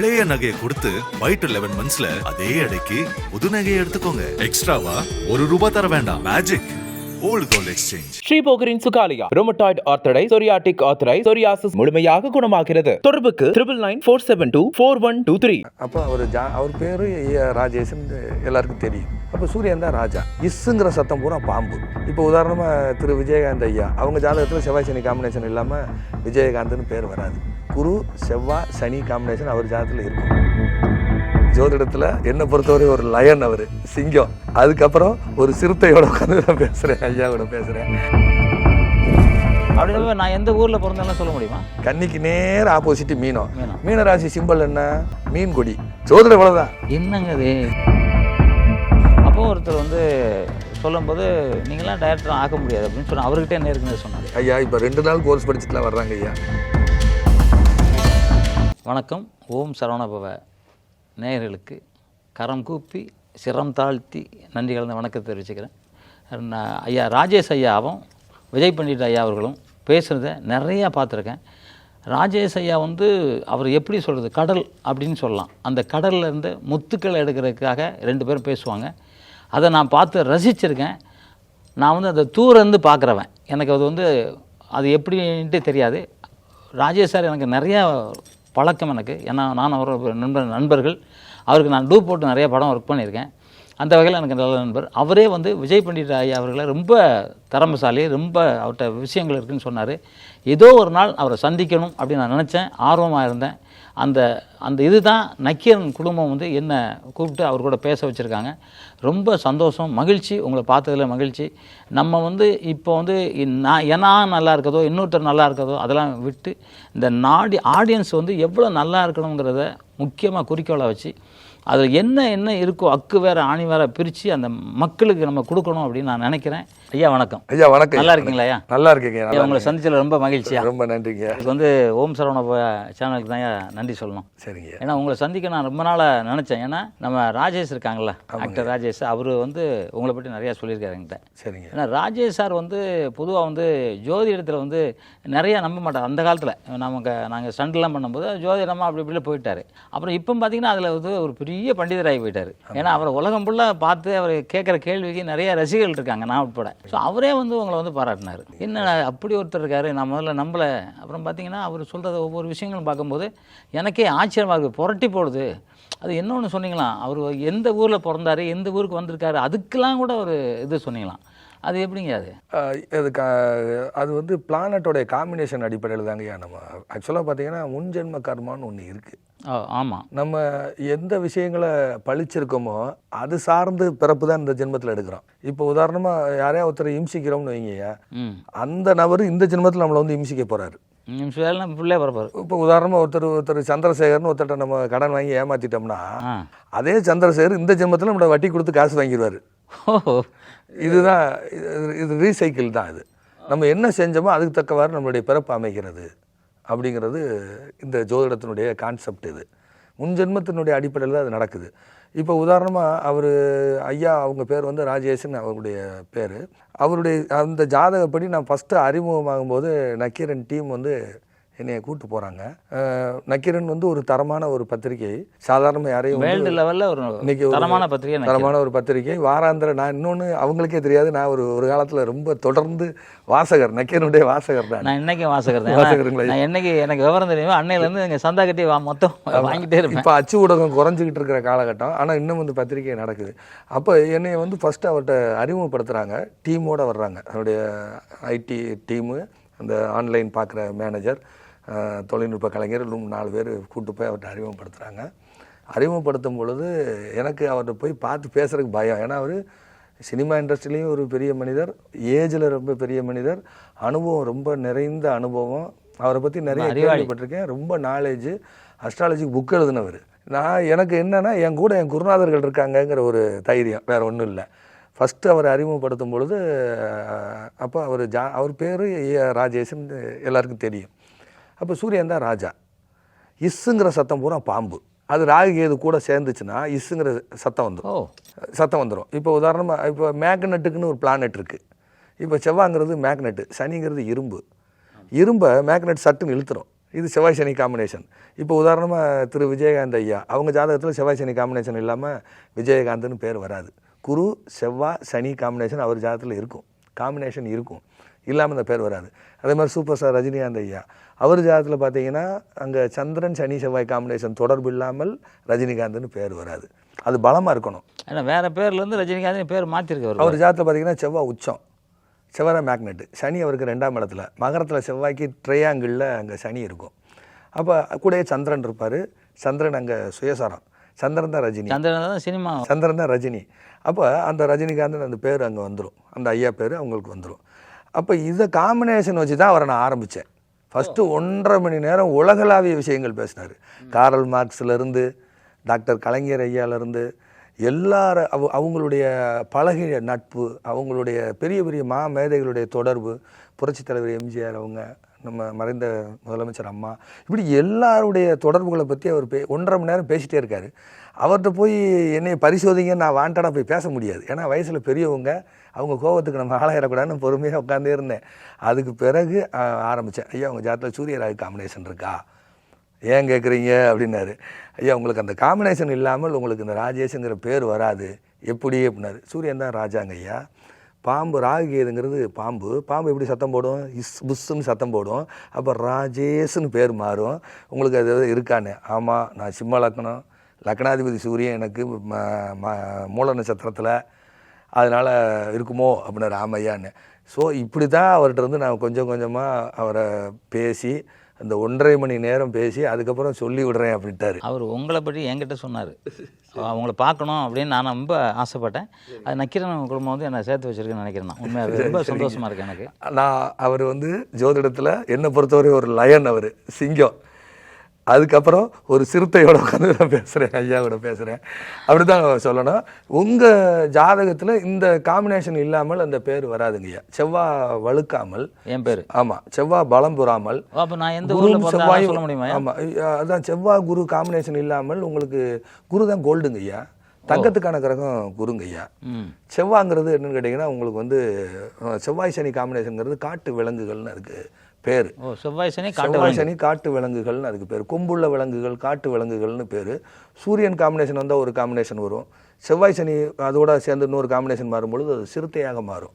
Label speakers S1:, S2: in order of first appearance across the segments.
S1: பழைய நகையை கொடுத்து ஒயிட் லெவன் மந்த்ஸ்ல அதே எடைக்கு புது நகையை எடுத்துக்கோங்க. எக்ஸ்ட்ராவா ஒரு ரூபாய் தர வேண்டாம். மேஜிக் ஓல்டு கோல்ட் எக்ஸ்சேஞ்ச்
S2: ஸ்ரீபோகரின் சுகாலியா ருமட்டாய்டு ஆர்த்தடை சொரியாட்டிக் ஆர்த்தரை சொரியாசிஸ் முழுமையாக குணமாகிறது. தொடர்புக்கு triple nine four seven two four one two three
S3: அப்போ அவர் ஜா அவர் பேர் ராஜேஷன் எல்லாருக்கும் தெரியும். அப்போ சூரியன் தான் ராஜா. இஸ்ஸுங்கிற சத்தம் பூரா பாம்பு. இப்போ உதாரணமாக திரு விஜயகாந்த் ஐயா அவங்க ஜாதகத்தில் செவ்வாய் சனி காம்பினேஷன் இல்லாமல் விஜயகாந்த்னு பேர் வராது. குரு செவ்வாய் சனி காம்பினேஷன் அவர் ஜாதகத்தில் இருக்கும். ஜோதிடத்தில் என்னை பொறுத்தவரை ஒரு லயன் அவர் சிங்கம். அதுக்கப்புறம் ஒரு சிறுத்தையோட உட்காந்து நான் பேசுகிறேன் ஐயாவோட பேசுகிறேன்
S4: அப்படி நான் எந்த ஊரில் பிறந்தாலும் சொல்ல முடியுமா?
S3: கன்னிக்கு நேர் ஆப்போசிட் மீனம்.
S4: மீனம்.
S3: மீனராசி சிம்பல் என்ன? மீன் கொடி. ஜோதிடம் இவ்வளோதான்
S4: என்னங்க இது? அப்போ ஒருத்தர் வந்து சொல்லும்போது நீங்களாம் டைரக்டர் ஆக முடியாது அப்படின்னு சொன்ன அவர்கிட்ட என்ன இருக்குன்னு சொன்னார்.
S3: ஐயா இப்போ ரெண்டு நாள் கோர்ஸ் படிச்சுட்டுலாம் வர்றாங்க ஐயா.
S4: வணக்கம். ஓம் சரவணபவ. நேயர்களுக்கு கரம் கூப்பி சிரம் தாழ்த்தி நன்றி கலந்த வணக்கத்தை தெரிவிச்சுக்கிறேன். நான் ஐயா ராஜேஷ் ஐயாவும் விஜய் பண்டிட் ஐயா அவர்களும் பேசுகிறத நிறையா பார்த்துருக்கேன். ராஜேஷ் ஐயா வந்து அவர் எப்படி சொல்கிறது கடல் அப்படின்னு சொல்லலாம். அந்த கடல்லேருந்து இருந்து எடுக்கிறதுக்காக ரெண்டு பேரும் பேசுவாங்க. அதை நான் பார்த்து ரசிச்சிருக்கேன். நான் வந்து அதை தூரந்து பார்க்குறவன். எனக்கு அது வந்து அது எப்படின்ட்டு தெரியாது. ராஜேஷ் சார் எனக்கு நிறையா பழக்கம் எனக்கு. ஏன்னா நான் அவர் நண்பர் நண்பர்கள். அவருக்கு நான் டூ போட்டு நிறைய படம் ஒர்க் பண்ணியிருக்கேன். அந்த வகையில் எனக்கு நல்ல நண்பர். அவரே வந்து விஜய் பண்டிட் ஐயா அவர்களை ரொம்ப திறமைசாலி ரொம்ப அவர்கிட்ட விஷயங்கள் இருக்குன்னு சொன்னார். ஏதோ ஒரு நாள் அவரை சந்திக்கணும் அப்படின்னு நான் நினச்சேன். ஆர்வமாக இருந்தேன். அந்த அந்த இதுதான் நக்கீரன் குடும்பம் வந்து என்ன கூப்பிட்டு அவர் கூட பேச வச்சுருக்காங்க. ரொம்ப சந்தோஷம் மகிழ்ச்சி உங்களை பார்த்ததில் மகிழ்ச்சி. நம்ம வந்து இப்போ வந்து நான் ஏன்னா நல்லா இருக்கதோ இன்னொருத்தர் நல்லா இருக்கதோ அதெல்லாம் விட்டு இந்த நாடி ஆடியன்ஸ் வந்து எவ்வளோ நல்லா இருக்கணுங்கிறத முக்கியமாக குறிக்கோளை வச்சு அதில் என்ன என்ன இருக்கோ அக்கு வேறு ஆணி வேறு பிரித்து அந்த மக்களுக்கு நம்ம கொடுக்கணும் அப்படின்னு நான் நினைக்கிறேன். ஐயா வணக்கம்.
S3: ஐயா வணக்கம்
S4: நல்லா இருக்கீங்களா ஐயா?
S3: நல்லா இருக்கீங்க
S4: ஐயா, உங்களை சந்திச்சதுல ரொம்ப மகிழ்ச்சியா?
S3: ரொம்ப நன்றிங்க.
S4: இதுக்கு வந்து ஓம் சரவண சேனலுக்கு தான் நன்றி சொல்லணும்.
S3: சரிங்க.
S4: ஏன்னா உங்களை சந்திக்க நான் ரொம்ப நாளாக நினச்சேன். ஏன்னா நம்ம ராஜேஷ் இருக்காங்கல்ல ஆக்டர் ராஜேஷ் அவர் வந்து உங்களை பற்றி நிறையா சொல்லியிருக்காரு என்கிட்ட.
S3: சரிங்க.
S4: ஏன்னா ராஜேஷ் சார் வந்து பொதுவாக வந்து ஜோதிடத்தில் வந்து நிறைய நம்ப மாட்டார். அந்த காலத்தில் நமக்கு நாங்கள் ஸ்டண்ட்லாம் பண்ணும்போது ஜோதிடமாக அப்படி இப்படி போயிட்டார். அப்புறம் இப்போ பார்த்தீங்கன்னா அதில் வந்து ஒரு பெரிய பண்டிதராகி போயிட்டார். ஏன்னா அவரை உலகம் ஃபுல்லாக பார்த்து அவர் கேட்குற கேள்விக்கு நிறைய ரசிகர்கள் இருக்காங்க நான் உட்பட. ஸோ அவரே வந்து உங்களை வந்து பாராட்டினார். என்ன அப்படி ஒருத்தர் இருக்காரு நான் முதல்ல நம்பலை. அப்புறம் பார்த்தீங்கன்னா அவர் சொல்கிறத ஒவ்வொரு விஷயங்களும் பார்க்கும்போது எனக்கே ஆச்சரியமாக இருக்குது புரட்டி போடுது. அது என்ன ஒன்று சொன்னீங்களாம். அவர் எந்த ஊரில் பிறந்தாரு எந்த ஊருக்கு வந்திருக்காரு அதுக்கெல்லாம் கூட ஒரு இது சொன்னீங்களாம். அது எப்படிங்க அது?
S3: கா- அது வந்து பிளானட்டோடைய காம்பினேஷன் அடிப்படையில் தாங்கய்யா நம்ம. ஆக்சுவலாக பார்த்தீங்கன்னா முன்ஜென்ம கர்மான்னு ஒன்று இருக்குது
S4: ஆமாம்
S3: நம்ம எந்த விஷயங்களை பழிச்சிருக்கோமோ அது சார்ந்து பிறப்பு தான் இந்த ஜென்மத்தில் எடுக்கிறோம். இப்போ உதாரணமாக யாரையா ஒருத்தரை இம்சிக்கிறோம்னு வைங்கய்யா அந்த நபர் இந்த ஜென்மத்தில் நம்மளை வந்து இம்சிக்க போகிறாரு
S4: நிமிஷம் வேலை பிள்ளை பிறப்பார்
S3: இப்போ உதாரணமாக ஒருத்தர் ஒருத்தர் சந்திரசேகர்னு ஒருத்தர்ட்ட நம்ம கடன் வாங்கி ஏமாத்திட்டோம்னா அதே சந்திரசேகர் இந்த ஜென்மத்தில் நம்மளை வட்டி கொடுத்து காசு வாங்கிடுவார் இதுதான் இது- இது ரீசைக்கிள் தான் இது. நம்ம என்ன செஞ்சோமோ அதுக்கு தக்கவாறு நம்மளுடைய பிறப்பு அமைகிறது அப்படிங்கிறது இந்த ஜோதிடத்தினுடைய கான்செப்ட் இது. முன்ஜென்மத்தினுடைய அடிப்படையில் தான் அது நடக்குது. இப்போ உதாரணமாக அவர் ஐயா அவங்க பேர் வந்து ராஜேஷன் அவருடைய பேர். அவருடைய அந்த ஜாதகப்படி நான் ஃபஸ்ட்டு அறிமுகமாகும்போது நக்கீரன் டீம் வந்து என்னைய கூட்டு போகிறாங்க நக்கீரன் வந்து ஒரு தரமான ஒரு பத்திரிகை. சாதாரண யாரையும்
S4: வேர்ல்டு லெவலில் ஒரு
S3: இன்னைக்கு
S4: தரமான பத்திரிகை.
S3: தரமான ஒரு பத்திரிகை. வாராந்திர நான் இன்னொன்று அவங்களுக்கே தெரியாது. நான் ஒரு ஒரு காலத்தில் ரொம்ப தொடர்ந்து வாசகர் நக்கீரனுடைய வாசகர் தான்.
S4: நான் இன்னைக்கு வாசகர் தான். என்னைக்கு எனக்கு விவரம் தெரியுமோ அன்னையிலேருந்து எங்கள் சந்தா கட்டி வா மொத்தம் வாங்கிட்டே இருப்பேன்.
S3: இப்போ அச்சு ஊடகம் குறைஞ்சிக்கிட்டு இருக்கிற காலகட்டம். ஆனால் இன்னும் வந்து பத்திரிகை நடக்குது. அப்போ என்னை வந்து ஃபஸ்ட்டு அவர்கிட்ட அறிமுகப்படுத்துகிறாங்க டீமோட வர்றாங்க. அவருடைய ஐடி டீமு அந்த ஆன்லைன் பார்க்குற மேனேஜர் தொழில்நுட்ப கலைஞர் இன்னும் நாலு பேர் கூட்டு போய் அவர்கிட்ட அறிமுகப்படுத்துகிறாங்க அறிமுகப்படுத்தும் பொழுது எனக்கு அவர்கிட்ட போய் பார்த்து பேசுறதுக்கு பயம். ஏன்னா அவர் சினிமா இண்டஸ்ட்ரியிலையும் ஒரு பெரிய மனிதர் ஏஜில் ரொம்ப பெரிய மனிதர் அனுபவம் ரொம்ப நிறைந்த அனுபவம். அவரை பற்றி நிறைய. கேள்விப்பட்டிருக்கேன். ரொம்ப நாலேஜ் அஸ்ட்ராலஜிக்கு புக் எழுதினவர். நான் எனக்கு என்னன்னா என் கூட என் குருநாதர்கள் இருக்காங்கங்கிற ஒரு தைரியம். வேற ஒன்றும் இல்லை. ஃபஸ்ட்டு அவர் அறிமுகப்படுத்தும் பொழுது அப்போ அவர் ஜா அவர் பேர் ராஜேஷன் எல்லாருக்கும் தெரியும். அப்போ சூரியன் தான் ராஜா. இஸ்ஸுங்கிற சத்தம் பூரா பாம்பு. அது ராகு கேது கூட சேர்ந்துச்சுன்னா இஸ்ஸுங்கிற சத்தம் வந்துடும் சத்தம் வந்துடும் இப்போ உதாரணமாக இப்போ மேக்னெட்டுக்குன்னு ஒரு பிளானட் இருக்குது இப்போ செவ்வாங்கிறது மேக்னெட்டு சனிங்கிறது இரும்பு. இரும்பை மேக்னெட் சட்டுன்னு இழுத்துரும். இது செவ்வாய் சனி காம்பினேஷன் இப்போ உதாரணமாக திரு விஜயகாந்த் ஐயா அவங்க ஜாதகத்தில் செவ்வாய் சனி காம்பினேஷன் இல்லாமல் விஜயகாந்த்னு பேர் வராது. குரு செவ்வாய் சனி காம்பினேஷன் அவர் ஜாதகத்தில் இருக்கும். காம்பினேஷன் இருக்கும். இல்லாமல் அந்த பேர் வராது. அதே மாதிரி சூப்பர் ஸ்டார் ரஜினிகாந்த் ஐயா. அவர் ஜாதகத்தில் பார்த்தீங்கன்னா அங்கே சந்திரன் சனி செவ்வாய் காம்பினேஷன் தொடர்பு இல்லாமல் ரஜினிகாந்த்னு பேர் வராது. அது பலமாக இருக்கணும்.
S4: ஏன்னா வேறு பேர்லேருந்து ரஜினிகாந்த் பேர் மாற்றிருக்காரு
S3: அவர் ஜாதகத்தில் பார்த்தீங்கன்னா செவ்வாய் உச்சம். செவ்வாய் மேக்னெட் சனி அவருக்கு ரெண்டாம் இடத்துல. மகரத்தில் செவ்வாய்க்கு ட்ரையாங்கிளில் அங்கே சனி இருக்கும். அப்போ கூடயே சந்திரன் இருப்பார். சந்திரன் அங்கே சுயசாரம். சந்திரன் தான் ரஜினி.
S4: சந்திரன் தான் சினிமா.
S3: சந்திரன் தான் ரஜினி. அப்போ அந்த ரஜினிகாந்த் அந்த பேர் அங்கே வந்துடும் அந்த ஐயா பேர் அவங்களுக்கு வந்துடும் அப்போ இதை காம்பினேஷன் வச்சு தான் அவரை நான் ஆரம்பித்தேன் ஃபஸ்ட்டு ஒன்றரை மணி நேரம் உலகளாவிய விஷயங்கள் பேசினார். காரல் மார்க்ஸ்லேருந்து டாக்டர் கலைஞர் ஐயாலேருந்து எல்லார அவ அவங்களுடைய பழகிய நட்பு அவங்களுடைய பெரிய பெரிய மா மேதைகளுடைய தொடர்பு புரட்சித் தலைவர் எம்ஜிஆர் அவங்க நம்ம மறைந்த முதலமைச்சர் அம்மா இப்படி எல்லாருடைய தொடர்புகளை பற்றி அவர் பே ஒன்றரை மணி நேரம் பேசிகிட்டே இருக்கார். அவர்கிட்ட போய் என்னை பரிசோதிங்க நான் வாண்டடாக போய் பேச முடியாது. ஏன்னா வயசில் பெரியவங்க அவங்க கோபத்துக்கு நம்ம ஆளாயிடக்கூடாதுன்னு பொறுமையாக உட்காந்தே இருந்தேன். அதுக்கு பிறகு ஆரம்பித்தேன் ஐயா உங்கள் ஜாத்தில் சூரியராகு காம்பினேஷன் இருக்கா? ஏன் கேட்குறீங்க அப்படின்னாரு. ஐயா உங்களுக்கு அந்த காம்பினேஷன் இல்லாமல் உங்களுக்கு இந்த ராஜேஷுங்கிற பேர் வராது. எப்படி? அப்படின்னாரு. சூரியன் தான் ராஜாங்க ஐயா. பாம்பு ராகுகேதுங்கிறது பாம்பு. பாம்பு எப்படி சத்தம் போடும்? இஸ் புஸ்ஸுன்னு சத்தம் போடும். அப்போ ராஜேஷ்னு பேர் மாறும். உங்களுக்கு அது எதாவது இருக்கானே ஆமாம் நான் சிம்ம லக்னம். லக்னாதிபதி சூரியன் எனக்கு மூல நட்சத்திரத்தில் அதனால் இருக்குமோ அப்படின்னு ராமையான்னு. ஸோ இப்படி தான் அவர்கிட்ட இருந்து நான் கொஞ்சம் கொஞ்சமாக அவரை பேசி அந்த ஒன்றரை மணி நேரம் பேசி அதுக்கப்புறம் சொல்லி விடுறேன் அப்படின்ட்டாரு.
S4: அவர் உங்களை பற்றி என்கிட்ட சொன்னார். அவங்கள பார்க்கணும் அப்படின்னு நான் ரொம்ப ஆசைப்பட்டேன். அது நக்கீரன் குடும்பம் வந்து என்னை சேர்த்து வச்சிருக்குன்னு நினைக்கிறேன் நான். உண்மையாக ரொம்ப சந்தோஷமாக இருக்கு எனக்கு.
S3: நான் அவர் வந்து ஜோதிடத்தில் என்னை பொறுத்தவரை ஒரு லயன் அவர் சிங்கம். அதுக்கப்புறம் ஒரு சிறுத்தையோட உட்காந்து நான் பேசுகிறேன் ஐயாவோட பேசுகிறேன் அப்படி தான் சொல்லணும். உங்கள் ஜாதகத்தில் இந்த காம்பினேஷன் இல்லாமல் அந்த பேர் வராதுங்கய்யா செவ்வாய் வழுக்காமல்.
S4: என் பேர்?
S3: ஆமாம் செவ்வாய் பலம் பெறாமல்.
S4: அப்போ நான் எந்த ஊரில்
S3: செவ்வாய்
S4: சொல்ல முடியுமா
S3: ஆமா அதான் செவ்வாய் குரு காம்பினேஷன் இல்லாமல் உங்களுக்கு குரு தான் கோல்டுங்க ஐயா. தங்கத்துக்கான கிரகம் குருங்க ஐயா.
S4: ம்.
S3: செவ்வாங்கிறது என்னன்னு கேட்டிங்கன்னா உங்களுக்கு வந்து செவ்வாய் சனி காம்பினேஷன்ங்கிறது காட்டு விலங்குகள்னு அதுக்கு பேர்.
S4: செவ்வாய் சனி
S3: செவ்வாய் சனி காட்டு விலங்குகள்னு அதுக்கு பேர். கொம்புள்ள விலங்குகள் காட்டு விலங்குகள்னு பேர். சூரியன் காம்பினேஷன் வந்தால் ஒரு காம்பினேஷன் வரும். செவ்வாய் சனி அதோட சேர்ந்து இன்னொரு காம்பினேஷன் மாறும்பொழுது அது சிறுத்தையாக மாறும்.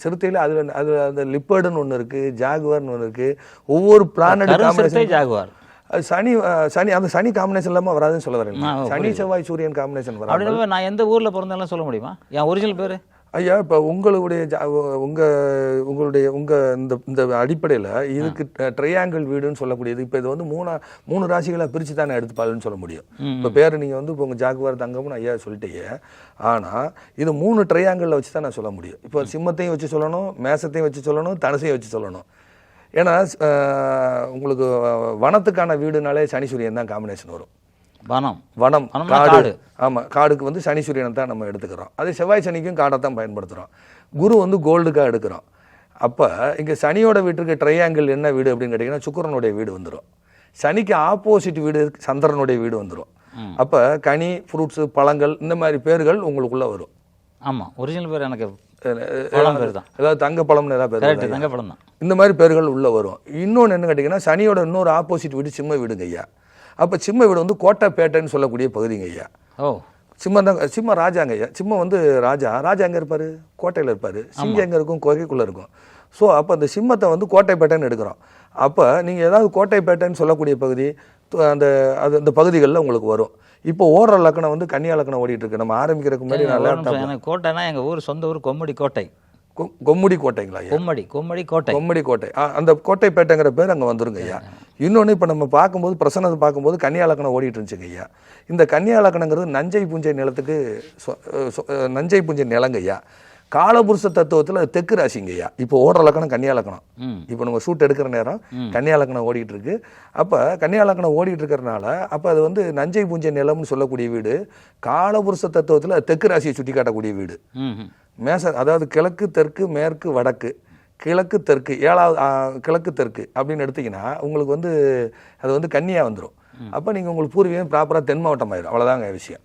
S3: சிறுத்தையில் அது அது அந்த லிப்பர்டுன்னு ஒன்று இருக்குது ஜாகுவார்னு ஒன்று இருக்குது ஒவ்வொரு பிளானட் காம்பினேஷன்
S4: ஜாகுவார்.
S3: அது சனி சனி அந்த சனி காம்பினேஷன் இல்லாமல் வராதுன்னு சொல்ல வரேன் சனி செவ்வாய் சூரியன் காம்பினேஷன் வராது
S4: நான் எந்த ஊரில் பிறந்தாலும் சொல்ல முடியுமா? என் ஒரிஜினல் பேர்?
S3: ஐயா இப்போ உங்களுடைய ஜா- உங்க உங்களுடைய உங்க இந்த இந்த அடிப்படையில் இதுக்கு ட்ரையாங்கிள் வீடுன்னு சொல்லக்கூடியது. இப்போ இது வந்து மூணா மூணு ராசிகளை பிரித்து தானே எடுத்து பாருன்னு சொல்ல முடியும். இப்போ பேர் நீங்கள் வந்து இப்போ உங்கள் ஜாகுவார் தங்கம்னு ஐயா சொல்லிட்டீங்க. ஆனால் இது மூணு ட்ரையாங்கிளில் வச்சு தான் நான் சொல்ல முடியும். இப்போ சிம்மத்தையும் வச்சு சொல்லணும் மேசத்தையும் வச்சு சொல்லணும் தனுசையும் வச்சு சொல்லணும். ஏன்னா உங்களுக்கு வனத்துக்கான வீடுனாலே சனி சூரியன் தான் காம்பினேஷன் வரும்.
S4: வனம்.
S3: வனம் காடு. ஆமாம் காடுக்கு வந்து சனி சூரியனை தான் நம்ம எடுத்துக்கிறோம். அதே செவ்வாய் சனிக்கும் காடை தான் பயன்படுத்துகிறோம் குரு வந்து கோல்டுக்காக எடுக்கிறோம். அப்போ இங்கே சனியோட வீட்டுக்கு ட்ரையாங்கிள் என்ன வீடு அப்படின்னு கேட்டிங்கன்னா சுக்கிரனுடைய வீடு வந்துடும் சனிக்கு ஆப்போசிட் வீடு சந்திரனுடைய வீடு வந்துடும் அப்போ கனி ஃப்ரூட்ஸு பழங்கள் இந்த மாதிரி பேர்கள் உங்களுக்குள்ளே வரும்.
S4: ஆமாம் ஒரிஜினல் பேர் எனக்கு
S3: அஹ்
S4: பழம் பேர் தான்.
S3: அதாவது தங்க பழம்னு ஏதாவது பேர்
S4: கரெக்ட்
S3: இருக்கா?
S4: தங்க படம் தான்.
S3: இந்த மாதிரி பேர்கள் உள்ளே வரும். இன்னொன்று என்ன கேட்டிங்கன்னா சனியோட இன்னொரு ஆப்போசிட் வீடு சிம்ம வீடுங்க ஐயா. அப்போ சிம்ம வீடு வந்து கோட்டைப்பேட்டைன்னு சொல்லக்கூடிய பகுதிங்க ஐயா.
S4: ஓ.
S3: சிம்மம் தான் சிம்ம ராஜாங்க ஐயா. சிம்மம் வந்து ராஜா. ராஜா எங்கே இருப்பார்? கோட்டையில் இருப்பார். சிங்கம் எங்கே இருக்கும்? குகைக்குள்ளே இருக்கும். ஸோ அப்போ அந்த சிம்மத்தை வந்து கோட்டைப்பேட்டைன்னு எடுக்கிறோம். அப்போ நீங்கள் ஏதாவது கோட்டைப்பேட்டைன்னு சொல்லக்கூடிய பகுதி அந்த அது அந்த பகுதிகளில் உங்களுக்கு வரும். இப்போ ஓடுற லக்கணம் வந்து கன்னியா லக்கணம் ஓடிட்டு இருக்கு. நம்ம ஆரம்பிக்கிறதுக்கு முன்னாடி
S4: எனக்கு கோட்டைனா எங்கள் ஊர் சொந்த ஊர் கொம்மடி கோட்டை.
S3: கொம்முடி கோட்டைங்களா
S4: கொம்மடி கொம்மடி கோட்டை.
S3: கொம்மடி கோட்டை. அந்த கோட்டைப்பேட்டைங்கிற பேர் அங்கே வந்துருங்க ஐயா. இன்னொன்று இப்போ நம்ம பார்க்கும்போது பிரசனத்தை பார்க்கும்போது கன்னியா லக்கணம் ஓடிட்டு இருந்துச்சுங்க ஐயா. இந்த கன்னியா லக்கணங்கிறது நஞ்சை புஞ்சை நிலத்துக்கு நஞ்சை புஞ்சை நிலங்க ஐயா. காலபுருஷ தத்துவத்தில் தெற்கு ராசிங்க ஐயா. இப்போ ஓடுற லக்கணம் கன்னியா லக்கணம்
S4: ம்.
S3: இப்போ நம்ம ஷூட் எடுக்கிற நேரம் கன்னியா லக்கணம் ஓடிட்டு இருக்கு. அப்போ கன்னியா லக்கணம் ஓடிட்டு இருக்கிறனால அப்போ அது வந்து நஞ்சை புஞ்சை நிலம்னு சொல்லக்கூடிய வீடு காலபுருஷ தத்துவத்தில் தெற்கு ராசியை சுட்டி காட்டக்கூடிய வீடு. மேச அதாவது கிழக்கு தெற்கு மேற்கு வடக்கு. கிழக்கு தெற்கு ஏழாவது கிழக்கு தெற்கு அப்படின்னு எடுத்தீங்கன்னா உங்களுக்கு வந்து அது வந்து கன்னியா வந்துடும் அப்போ நீங்கள் உங்களுக்கு பூர்வீகம் ப்ராப்பராக தென் மாவட்டம் ஆயிடும் அவ்வளோதாங்க விஷயம்.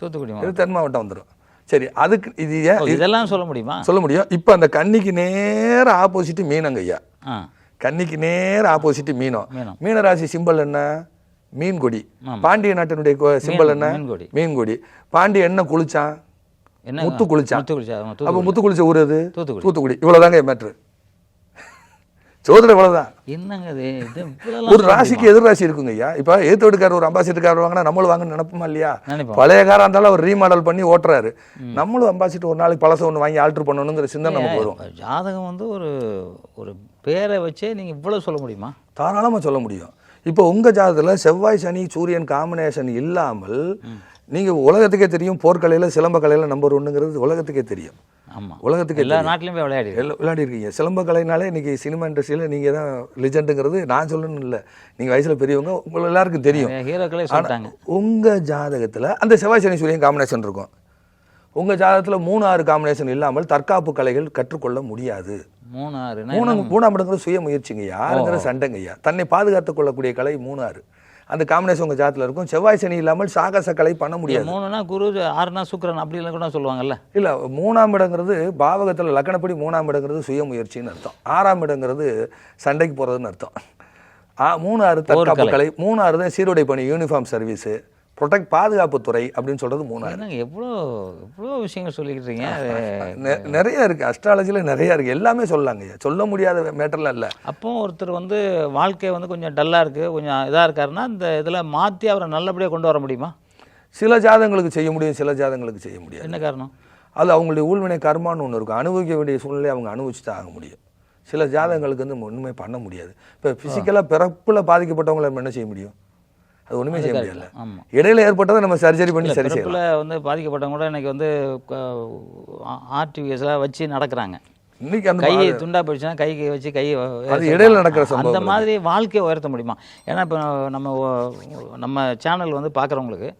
S4: தூத்துக்குடி
S3: இது. தென் மாவட்டம் வந்துடும் சரி அதுக்கு இது ஏன்
S4: இதெல்லாம் சொல்ல முடியுமா?
S3: சொல்ல முடியும். இப்போ அந்த கன்னிக்கு நேர ஆப்போசிட் மீனங்க ஐயா. கன்னிக்கு நேர ஆப்போசிட் மீனம்.
S4: மீனம்.
S3: மீன ராசி சிம்பல் என்ன? மீன் கொடி
S4: ஆமா.
S3: பாண்டிய நாட்டினுடைய சிம்பல் என்ன
S4: மீன் கொடி.
S3: மீன் கொடி பாண்டிய என்ன குளிச்சான்?
S4: என்ன?
S3: முத்து குளிச்சான்
S4: முத்து குளிச்சா
S3: அப்போ. முத்து குளிச்ச ஊர் எது?
S4: தூத்துக்குடி.
S3: தூத்துக்குடி. இவ்வளவுதாங்க மேட்ரு சோதனை இவ்வளவுதான்.
S4: என்னங்க இது?
S3: ஒரு ராசிக்கு எதிர் ராசி இருக்குங்க ஐயா. இப்போ ஏத்து வீட்டுக்காரர் ஒரு அம்பாசிடர் கார் வாங்கினா நம்மளும் வாங்க நினைப்போமா இல்லையா. பழைய காரா இருந்தாலும் அவர் ரீமாடல் பண்ணி ஓட்டுறாரு. நம்மளும் அம்பாசிடர் ஒரு நாளைக்கு பழச ஒன்று வாங்கி ஆல்டர் பண்ணணுங்கிற சிந்தனை நமக்கு வரும்?
S4: ஜாதகம் வந்து ஒரு ஒரு பேரை வச்சே நீங்க இவ்வளவு சொல்ல முடியுமா?
S3: தாராளமாக சொல்ல முடியும். இப்போ உங்க ஜாதகத்தில் செவ்வாய் சனி சூரியன் காம்பினேஷன் இல்லாமல் நீங்க உலகத்துக்கே தெரியும் போர்க்கலையில் சிலம்ப கலையில் நம்பர் ஒன்றுங்கிறது உலகத்துக்கே தெரியும்.
S4: ஆமா.
S3: உலகத்துக்கே
S4: எல்லா போய் விளையாடி
S3: விளையாடி இருக்கீங்க. சிலம்ப கலைனாலே இன்னைக்கு சினிமா இண்டஸ்ட்ரியில் நீங்கள் தான் லிஜெண்டுங்கிறது நான் சொல்லணும் இல்லை. நீங்கள் வயசில் பெரியவங்க உங்களுக்கு எல்லாருக்கும் தெரியும்.
S4: ஹீரோக்களே சொல்லிட்டாங்க.
S3: உங்க ஜாதகத்துல அந்த செவ்வாய் சனி சூரியன் காம்பினேஷன் இருக்கும். உங்க ஜாதகத்துல மூணு ஆறு காம்பினேஷன் இல்லாமல் தற்காப்பு கலைகள் கற்றுக்கொள்ள முடியாது.
S4: மூணு ஆறு
S3: மூணு மூணாம் இடங்கிறது சுய முயற்சிங்க யாருங்கிற சண்டைங்கய்யா தன்னை பாதுகாத்துக் கொள்ளக்கூடிய கலை மூணு ஆறு. அந்த காம்பினேஷன் உங்க ஜாதகத்துல இருக்கும். செவ்வாய் சனி இல்லாமல் சாகச கலை பண்ண முடியாது.
S4: மூணுனா குரு ஆறுனா சுக்கிரன் அப்படி எல்லாம் கூட சொல்லுவாங்கல்ல?
S3: இல்ல மூணாம் இடங்கிறது பாவகத்துல லக்கணப்படி மூணாம் இடங்கிறது சுய முயற்சின்னு அர்த்தம். ஆறாம் இடங்கிறது சண்டைக்கு போறதுன்னு அர்த்தம். ஆ, மூணு ஆறு தற்காப்பு. கலை மூணு ஆறு தான் சீருடை பணி யூனிஃபார்ம் சர்வீஸ் ப்ரொடெக்ட் பாதுகாப்பு துறை அப்படின்னு சொல்றது மூணு ஆறு
S4: என்னங்க எவ்வளோ எவ்வளோ விஷயங்கள் சொல்லிக்கிட்டு இருக்கீங்க அது
S3: நெ- நிறைய இருக்கு. அஸ்ட்ராலஜில நிறைய இருக்கு. எல்லாமே சொல்லலாங்க சொல்ல முடியாத மேட்டர்லாம் இல்ல.
S4: அப்போ ஒருத்தர் வந்து வாழ்க்கை வந்து கொஞ்சம் டல்லாக இருக்குது கொஞ்சம் இதாக இருக்காருன்னா இந்த இதில் மாற்றி அவரை நல்லபடியாக கொண்டு வர முடியுமா?
S3: சில ஜாதகங்களுக்கு செய்ய முடியும் சில ஜாதகங்களுக்கு செய்ய முடியாது.
S4: என்ன காரணம்?
S3: அது அவங்களுடைய ஊழ்வினை கர்மான்னு ஒன்று இருக்கும். அனுபவிக்க வேண்டிய சூழ்நிலை அவங்க அனுபவிச்சு தான் ஆக முடியும். சில ஜாதகங்களுக்கு வந்து ஒன்றுமே பண்ண முடியாது. இப்போ ஃபிசிக்கலாக பிறப்பில் பாதிக்கப்பட்டவங்களை நம்ம என்ன செய்ய முடியும்? அது ஒன்றுமே செய்ய முடியல.
S4: ஆமாம்
S3: இடையில ஏற்பட்டதை நம்ம சர்ஜரி பண்ணி சரி செய்யலாம்.
S4: வந்து பாதிக்கப்பட்டவங்க கூட இன்னைக்கு வந்து ஆர்டிவிஎஸ்லாம் வச்சு நடக்கிறாங்க.
S3: இன்னைக்கு அந்த
S4: கையை துண்டா போயிடுச்சுன்னா கைக்கு வச்சு கை
S3: அது இடையில நடக்கிற
S4: அந்த மாதிரி வாழ்க்கையை உயர்த்த முடியுமா? ஏன்னா இப்போ நம்ம நம்ம சேனல் வந்து பார்க்குறவங்களுக்கு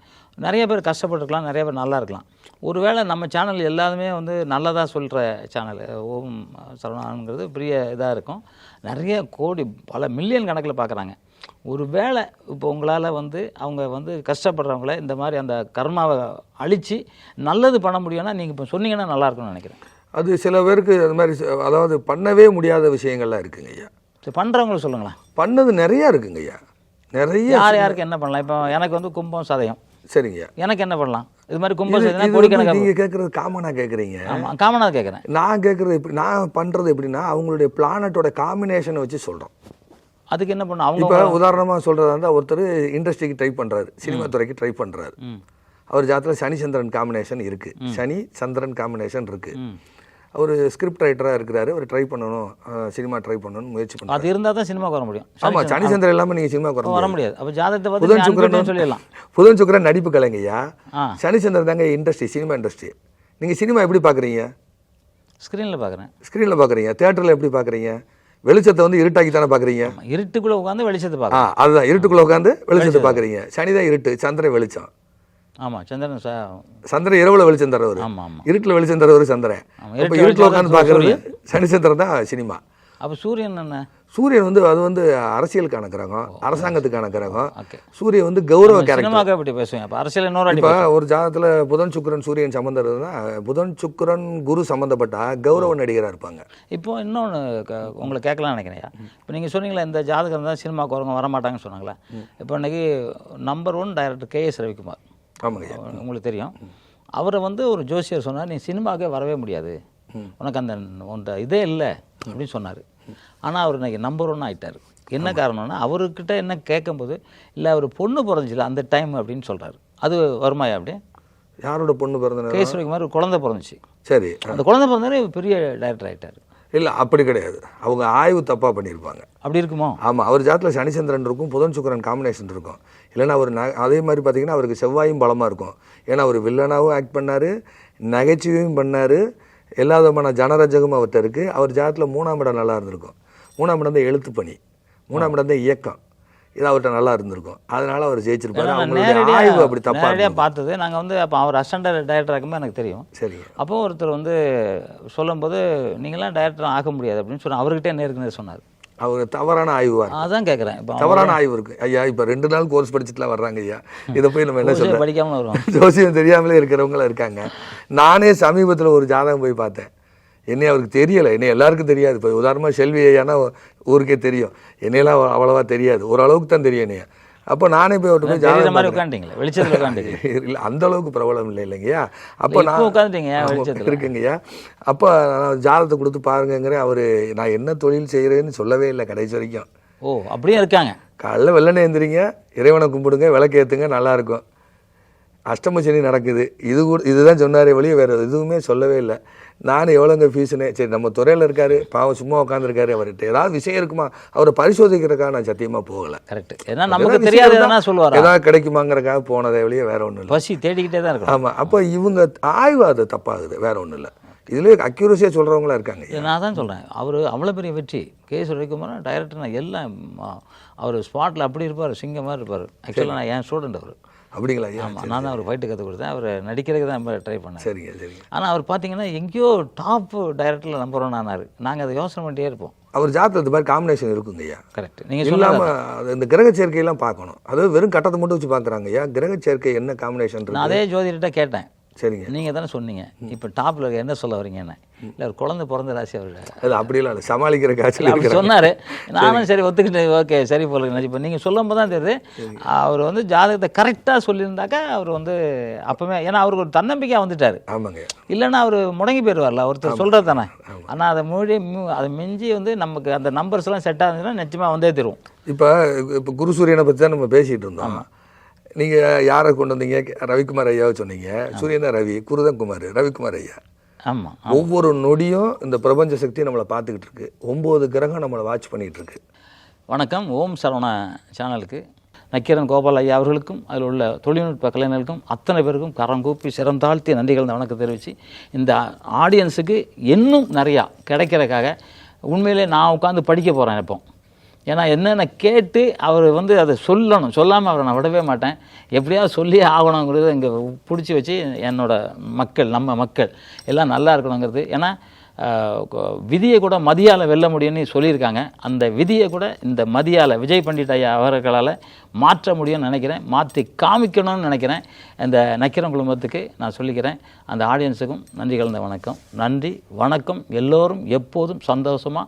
S4: நிறைய பேர் கஷ்டப்பட்டுருக்கலாம் நிறைய பேர் நல்லா இருக்கலாம். ஒருவேளை நம்ம சேனல் எல்லாருமே வந்து நல்லதாக சொல்கிற சேனல் ஓம் சரவணாங்கிறது பெரிய இதாக இருக்கும். நிறைய கோடி பல மில்லியன் கணக்கில் பார்க்குறாங்க ஒருவேளை இப்போ உங்களால் வந்து அவங்க வந்து கஷ்டப்படுறவங்கள இந்த மாதிரி அந்த கர்மாவை அழித்து நல்லது பண்ண முடியும்னா நீங்கள் இப்போ சொன்னீங்கன்னா நல்லா இருக்கும்னு நினைக்கிறேன்.
S3: அது சில பேருக்கு அது மாதிரி அதாவது பண்ணவே முடியாத விஷயங்கள்லாம் இருக்குங்க ஐயா.
S4: பண்ணுறவங்கள சொல்லுங்களேன்.
S3: பண்ணது நிறைய இருக்குங்க ஐயா. நிறைய
S4: யார் யாருக்கு என்ன பண்ணலாம்? இப்போ எனக்கு வந்து கும்பம் சதயம்.
S3: சரிங்க
S4: எனக்கு என்ன பண்ணலாம்? இது மாதிரி கும்பம்
S3: இது-
S4: சதயம்
S3: இது வந்து
S4: கோடிக்கணக்காக
S3: நீங்க கேட்கறது காமனா கேட்குறீங்க
S4: ஆமாம் காமனாக கேட்குறேன்
S3: நான் கேட்குறது எப்படி நான் பண்றது எப்படின்னா அவங்களுடைய பிளானட்டோட காம்பினேஷனை வச்சு சொல்றோம்.
S4: அதுக்கு என்ன பண்ணணும்? அவங்க
S3: இப்போ உதாரணமாக சொல்கிறதா இருந்தால் ஒருத்தர் இண்டஸ்ட்ரிக்கு ட்ரை பண்ணுறாரு சினிமா துறைக்கு ட்ரை பண்ணுறாரு. அவர் ஜாதத்தில் சனி சந்திரன் காம்பினேஷன் இருக்கு. சனி சந்திரன் காம்பினேஷன் இருக்கு.
S4: ம்.
S3: அவர் ஸ்கிரிப்ட் ரைட்டராக இருக்கிறாரு அவர் ட்ரை பண்ணணும் சினிமா ட்ரை பண்ணணும்னு முயற்சி பண்ணுறாரு
S4: அது இருந்தால் தான் சினிமாவுக்கு வர முடியும்.
S3: ஆமா சனி சந்திரன் இல்லாமல் நீங்கள் சினிமா
S4: வர
S3: வர
S4: முடியாது. அப்போ ஜாதகத்தை பார்த்து
S3: புதன் சுக்கிரன்
S4: சொல்லிடலாம்.
S3: புதன் சுக்கிரன் நடிப்பு கலைங்கய்யா
S4: ஆ.
S3: சனி சந்திரன் தாங்க இண்டஸ்ட்ரி சினிமா இண்டஸ்ட்ரி நீங்கள் சினிமா எப்படி பார்க்குறீங்க?
S4: ஸ்க்ரீனில் பார்க்குறேன்.
S3: ஸ்க்ரீனில் பார்க்குறீங்க? தேட்டரில் எப்படி பார்க்குறீங்க? வெளிச்சத்தை வந்து இருட்டாக்கி தானே பார்க்குறீங்க
S4: இருட்டுக்குள்ளே உட்காந்து வெளிச்சத்தை
S3: ஆ
S4: பார்க்கலாம்
S3: அதுதான். இருட்டுக்குள்ளே உட்காந்து வெளிச்சத்தை பார்க்குறீங்க. சனி தான் இருட்டு சந்திரன் வெளிச்சம்.
S4: ஆமாம் சந்திரன்
S3: சந்திரன் இரவுல வெளிச்சம் தரவர்.
S4: ஆமாம்
S3: இருட்டுல வெளிச்சம் தரவர் சந்திரன். அப்ப
S4: இருட்டுல
S3: உட்காந்து பார்க்கறது. சனி சந்திரன் தான் சினிமா.
S4: அப்போ சூரியன் என்ன?
S3: சூரியன் வந்து அது வந்து அரசியலுக்கான கிரகம் அரசாங்கத்துக்கான கிரகம். சூரியன் வந்து கௌரவ கேரக்டர்
S4: எப்படி பேசுவேன் அப்போ அரசியல் இன்னொரு
S3: இப்ப ஒரு ஜாதகத்துல புதன் சுக்கிரன் சூரியன் சம்பந்தம் இருக்குதுன்னா புதன் சுக்கிரன் குரு சம்பந்தப்பட்டா கௌரவ நடிகரா இருப்பாங்க.
S4: இப்போ இன்னொன்று உங்களை கேட்கலாம்னு நினைக்கிறேன். இப்போ நீங்கள் சொன்னீங்களே இந்த ஜாதகம் தான் சினிமாவுக்கு வரவங்க வரமாட்டாங்கன்னு சொன்னாங்களே. இப்போ இன்னைக்கு number one director KS Ravikumar.
S3: ஆமாங்க
S4: உங்களுக்கு தெரியும். அவரை வந்து ஒரு ஜோசியர் சொன்னார் நீ சினிமாவுக்கே வரவே முடியாது. உனக்கு அந்த இதே இல்லை. அப்படின்னு சொன்னார். ஆனால் அவர் இன்னைக்கு நம்பர் ஒன் ஆயிட்டார். என்ன காரணம்னா அவர்கிட்ட என்ன கேட்கும்போது இல்லை அவர் பொண்ணு பிறந்துச்சுல அந்த டைம் அப்படின்னு சொல்கிறாரு அது வருமாயா அப்படி?
S3: யாரோட பொண்ணு பிறந்த
S4: ஒரு குழந்தை பிறந்துச்சு.
S3: சரி.
S4: அந்த குழந்தை பிறந்தாலே பெரிய டைரக்டர் ஆயிட்டார்.
S3: இல்ல அப்படி கிடையாது. அவங்க ஆய்வு தப்பா பண்ணியிருப்பாங்க.
S4: அப்படி இருக்குமோ?
S3: ஆமா அவர் ஜாதத்துல சனிச்சந்திரன் இருக்கும் புதன் சுக்கிரன் காம்பினேஷன் இருக்கும். இல்லைன்னா அவர் ந- அதே மாதிரி பார்த்தீங்கன்னா அவருக்கு செவ்வாயும் பலமா இருக்கும். ஏன்னா அவர் வில்லனாவும் ஆக்ட் பண்ணாரு நகைச்சுவையும் பண்ணாரு எல்லா விதமான ஜனரஜகமும் அவர்கிட்ட இருக்கு. அவர் ஜாதத்துல மூணாம் இடம் நல்லா இருந்திருக்கும். மூணாம் இடம் தான் எழுத்து பணி. மூணாம் இடம் தான் இயக்கம். இது அவர்கிட்ட நல்லா இருந்திருக்கும். அதனால அவர் ஜெயிச்சிருப்பாரு. அவங்களுடைய ஆய்வு அப்படி தப்பா.
S4: பார்த்தது. நாங்கள் வந்து அப்போ அவர் அசிஸ்டன்ட் டைரக்டர் ஆகும்போது எனக்கு தெரியும்.
S3: சரிங்க
S4: அப்போ ஒருத்தர் வந்து சொல்லும்போது நீங்களாம் டைரக்டர் ஆக முடியாது அப்படின்னு சொன்ன அவர்கிட்ட நேருக்கு நேர் சொன்னார்.
S3: அவர் தவறான ஆய்வா.
S4: அதான் கேட்குறேன் இப்போ
S3: தவறான ஆய்வு இருக்கு. ஐயா இப்ப ரெண்டு நாள் கோர்ஸ் படிச்சுட்டுலாம் வர்றாங்க ஐயா. இதை போய் நம்ம என்ன சொல்ல
S4: படிக்காமல் வருவோம்
S3: ஜோசியம் தெரியாமலே இருக்கிறவங்களும் இருக்காங்க. நானே சமீபத்துல ஒரு ஜாதகம் போய் பார்த்தேன். என்னை அவருக்கு தெரியலை. என்னை எல்லாருக்கும் தெரியாது. இப்போ உதாரணமாக செல்வி ஐயானா ஊருக்கே தெரியும். என்னையெல்லாம் அவ- அவ்வளவா தெரியாது. ஓரளவுக்கு தான் தெரியும் என்னைய. அப்போ நானே போய் அவர்கிட்ட போய் ஜாதகம்
S4: மாதிரி. உட்காந்துட்டீங்களே வெளிச்சத்தில் உட்காந்துட்டீங்க.
S3: இல்லை அந்த அளவுக்கு பிரபலம் இல்லை இல்லைங்கய்யா. அப்போ
S4: இப்போ உட்காந்துட்டீங்க.
S3: இருக்குங்கய்யா. அப்போ நான் ஜாதகத்தை கொடுத்து பாருங்கங்கிறேன். அவர் நான் என்ன தொழில் செய்கிறேன்னு சொல்லவே இல்லை கடைசி வரைக்கும்.
S4: ஓ அப்படியே இருக்காங்க.
S3: காலைல வெள்ளனை எழுந்திரிங்க இறைவனை கும்பிடுங்க விளக்கு ஏற்றுங்க நல்லா இருக்கும். அஷ்டம சனி நடக்குது. இது கூட இதுதான் சொன்னாரே வெளியே வேறு எதுவுமே சொல்லவே இல்லை. நான் எவ்வளோங்க ஃபீஸுனே சரி நம்ம துறையில் இருக்காரு பாவம் சும்மா உட்காந்துருக்காரு அவர்கிட்ட ஏதாவது விஷயம் இருக்குமா? அவரை பரிசோதிக்கிறதுக்காக நான் சத்தியமாக போகலை.
S4: கரெக்ட் ஏன்னா நமக்கு தெரியாது சொல்லுவாரா?
S3: ஏதாவது கிடைக்குமாங்கிறக்காக போனதை வெளியே வேற ஒன்றும் இல்லை.
S4: பசி தேடிக்கிட்டே தான் இருக்கணும்.
S3: ஆமாம் அப்போ இவங்க ஆய்வு அது தப்பாகுது வேற ஒன்றும் இல்லை. இதுலேயே அக்யூரஸியாக சொல்கிறவங்களா இருக்காங்க.
S4: நான் தான் சொல்கிறேன் அவர் அவ்வளோ பெரிய வெற்றி. கே ரவிக்குமார் டைரக்டர் நான் எல்லாம் அவர் ஸ்பாட்டில் அப்படி இருப்பார் சிங்கம் மாதிரி இருப்பார். ஆக்சுவலாக நான் என் ஸ்டூடெண்ட் அவர்.
S3: அப்படிங்களா?
S4: ஆமாம் நான் தான் அவர் ஃபைட்டு கற்றுக் கொடுத்தேன். அவர் நடிக்கிறதுக்கு தான் ட்ரை பண்ணேன்.
S3: சரிங்க சரிங்க.
S4: ஆனால் அவர் பார்த்தீங்கன்னா எங்கேயோ டாப் டைரக்டரில் நம்பர் ஒன் ஆனார். நாங்கள் அதை யோசனை பண்ணிட்டே இருப்போம்.
S3: அவர் ஜாதகத்து மாதிரி காம்பினேஷன் இருக்குங்க ஐயா.
S4: கரெக்ட் நீங்கள்
S3: இல்லாம
S4: சொல்லாம
S3: அது இந்த கிரக சேர்க்கையெல்லாம் பார்க்கணும். அதாவது வெறும் கட்டத்தை மட்டும் வச்சு பார்க்குறாங்க ஐயா. கிரக சேர்க்கை என்ன காம்பினேஷன்
S4: நான் அதே ஜோதிடர்கிட்ட கேட்டேன்.
S3: சரிங்க.
S4: நீங்கள் தானே சொன்னீங்க. இப்போ டாப்பில் இருக்க என்ன சொல்ல வரீங்க என்ன? இல்லை ஒரு குழந்தை பிறந்த ராசி அவருக்கு
S3: அது அப்படிலாம் இல்லை. சமாளிக்கிற
S4: இல்ல, அப்படி சொன்னாரு. நானும் சரி ஒத்துக்கிட்டு ஓகே சரி போல இப்போ நீங்கள் சொல்லும் போது தான் தெரியுது. அவர் வந்து ஜாதகத்தை கரெக்டாக சொல்லியிருந்தாக்கா அவர் வந்து அப்பவுமே ஏன்னா அவருக்கு ஒரு தன்னம்பிக்கையாக வந்துட்டார்.
S3: ஆமாங்க.
S4: இல்லைன்னா அவர் முடங்கி போயிடுவார்ல ஒருத்தர் சொல்கிறது தானே. ஆனால் அதை மூடி மு- அதை மிஞ்சி வந்து நமக்கு அந்த நம்பர்ஸ் எல்லாம் செட் ஆகுதுன்னா நிச்சயமாக வந்தே தருவோம்
S3: இப்போ இப்போ குரு சூரியனை பற்றி தான் நம்ம பேசிகிட்டு இருந்தோம். நீங்கள் யாரை கொண்டு வந்தீங்க? ரவிக்குமார் ஐயாவை சொன்னீங்க. சூரியன் ரவி குரு தான் குமார் ரவிக்குமார் ஐயா.
S4: ஆமாம்
S3: ஒவ்வொரு நொடியும் இந்த பிரபஞ்ச சக்தி நம்மளை பார்த்துக்கிட்டு இருக்கு. ஒம்பது கிரகம் நம்மளை வாட்ச் பண்ணிட்டு இருக்கு.
S4: வணக்கம். ஓம் சரவண சேனலுக்கு நக்கீரன் கோபால் ஐயா அவர்களுக்கும் அதில் உள்ள தொழில்நுட்ப கலைஞர்களுக்கும் அத்தனை பேருக்கும் கரம் கூப்பி சிரம் தாழ்த்தி நன்றிகள் வணக்கம் தெரிவித்து இந்த ஆடியன்ஸுக்கு இன்னும் நிறையா கிடைக்கிறதுக்காக உண்மையிலே நான் உட்காந்து படிக்க போகிறேன் இப்போ. ஏன்னா என்னென்ன கேட்டு அவர் வந்து அதை சொல்லணும். சொல்லாமல் அவரை நான் விடவே மாட்டேன். எப்படியாவது சொல்லியே ஆகணுங்கிறது இங்கே பிடிச்சி வச்சு என்னோட மக்கள் நம்ம மக்கள் எல்லாம் நல்லா இருக்கணுங்கிறது. ஏன்னா விதியை கூட மதியால் வெல்ல முடியும்னு சொல்லியிருக்காங்க. அந்த விதியை கூட இந்த மதியால் விஜய் பண்டிட் ஐயா அவர்களால் மாற்ற முடியும்னு நினைக்கிறேன். மாற்றி காமிக்கணும்னு நினைக்கிறேன். இந்த நக்கிரம் குடும்பத்துக்கு நான் சொல்லிக்கிறேன். அந்த ஆடியன்ஸுக்கும் நன்றி கலந்த வணக்கம். நன்றி வணக்கம். எல்லோரும் எப்போதும் சந்தோஷமாக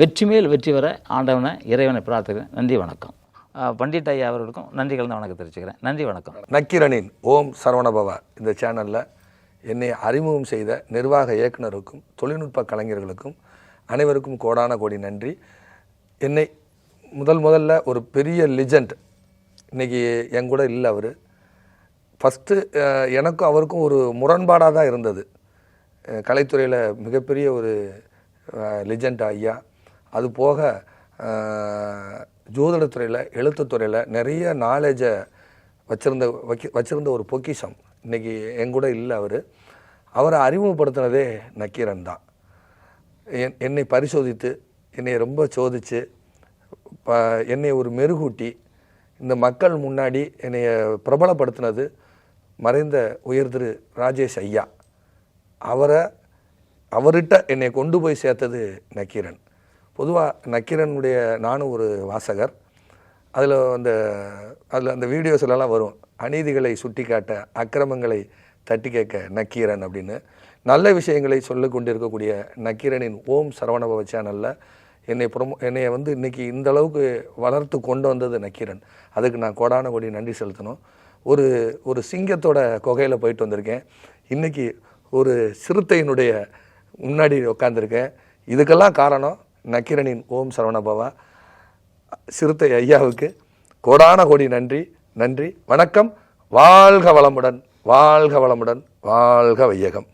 S4: வெற்றி மேல் வெற்றி வர ஆண்டவனை இறைவனை பிரார்த்துக்கிறேன். நன்றி வணக்கம். பண்டிட் ஐயா அவர்களுக்கும் நன்றி கலந்த வணக்கம் தெரிவிச்சுக்கிறேன். நன்றி வணக்கம்.
S3: நக்கிரனின் ஓம் சரவணபவா இந்த சேனலில் என்னை அறிமுகம் செய்த நிர்வாக இயக்குனருக்கும் தொழில்நுட்ப கலைஞர்களுக்கும் அனைவருக்கும் கோடான கோடி நன்றி. என்னை முதல் முதல்ல ஒரு பெரிய லிஜெண்ட் இன்னைக்கு என் கூட இல்லை அவர். ஃபஸ்ட்டு எனக்கும் அவருக்கும் ஒரு முரண்பாடாக தான் இருந்தது. கலைத்துறையில் மிகப்பெரிய ஒரு லிஜெண்ட் ஐயா. அது போக அஹ், ஜோதிடத்துறையில் எழுத்துத்துறையில் நிறைய நாலேஜை வச்சிருந்த வைக்க வச்சிருந்த ஒரு பொக்கிஷம். இன்றைக்கி எங்கூட இல்லை அவர். அவரை அறிமுகப்படுத்தினதே நக்கீரன் தான். என் என்னை பரிசோதித்து என்னை ரொம்ப சோதித்து ப என்னை ஒரு மெருகூட்டி இந்த மக்கள் முன்னாடி என்னை பிரபலப்படுத்தினது மறைந்த உயர் திரு ராஜேஷ் ஐயா. அவரை அவர்கிட்ட என்னை கொண்டு போய் சேர்த்தது நக்கீரன். பொதுவாக நக்கீரனுடைய நானும் ஒரு வாசகர். அதில் அந்த அதில் அந்த வீடியோஸ்லலாம் வரும். அநீதிகளை சுட்டிக்காட்ட அக்கிரமங்களை தட்டி கேட்க நக்கீரன் அப்படின்னு நல்ல விஷயங்களை சொல்லிக் கொண்டிருக்கக்கூடிய நக்கீரனின் ஓம் சரவணபவ சேனலில் என்னை புறமோ என்னை வந்து இன்றைக்கி இந்த அளவுக்கு வளர்த்து கொண்டு வந்தது நக்கீரன். அதுக்கு நான் கோடான கோடி நன்றி செலுத்தணும். ஒரு ஒரு சிங்கத்தோட குகையில் போயிட்டு வந்திருக்கேன். இன்றைக்கி ஒரு சிறுத்தையினுடைய முன்னாடி உட்காந்துருக்கேன் இதுக்கெல்லாம் காரணம் நக்கீரனின் ஓம் சரவணபவா சிறுத்தை ஐயாவுக்கு கோடான கோடி நன்றி. நன்றி. வணக்கம். வாழ்க வளமுடன். வாழ்க வளமுடன். வாழ்க வையகம்.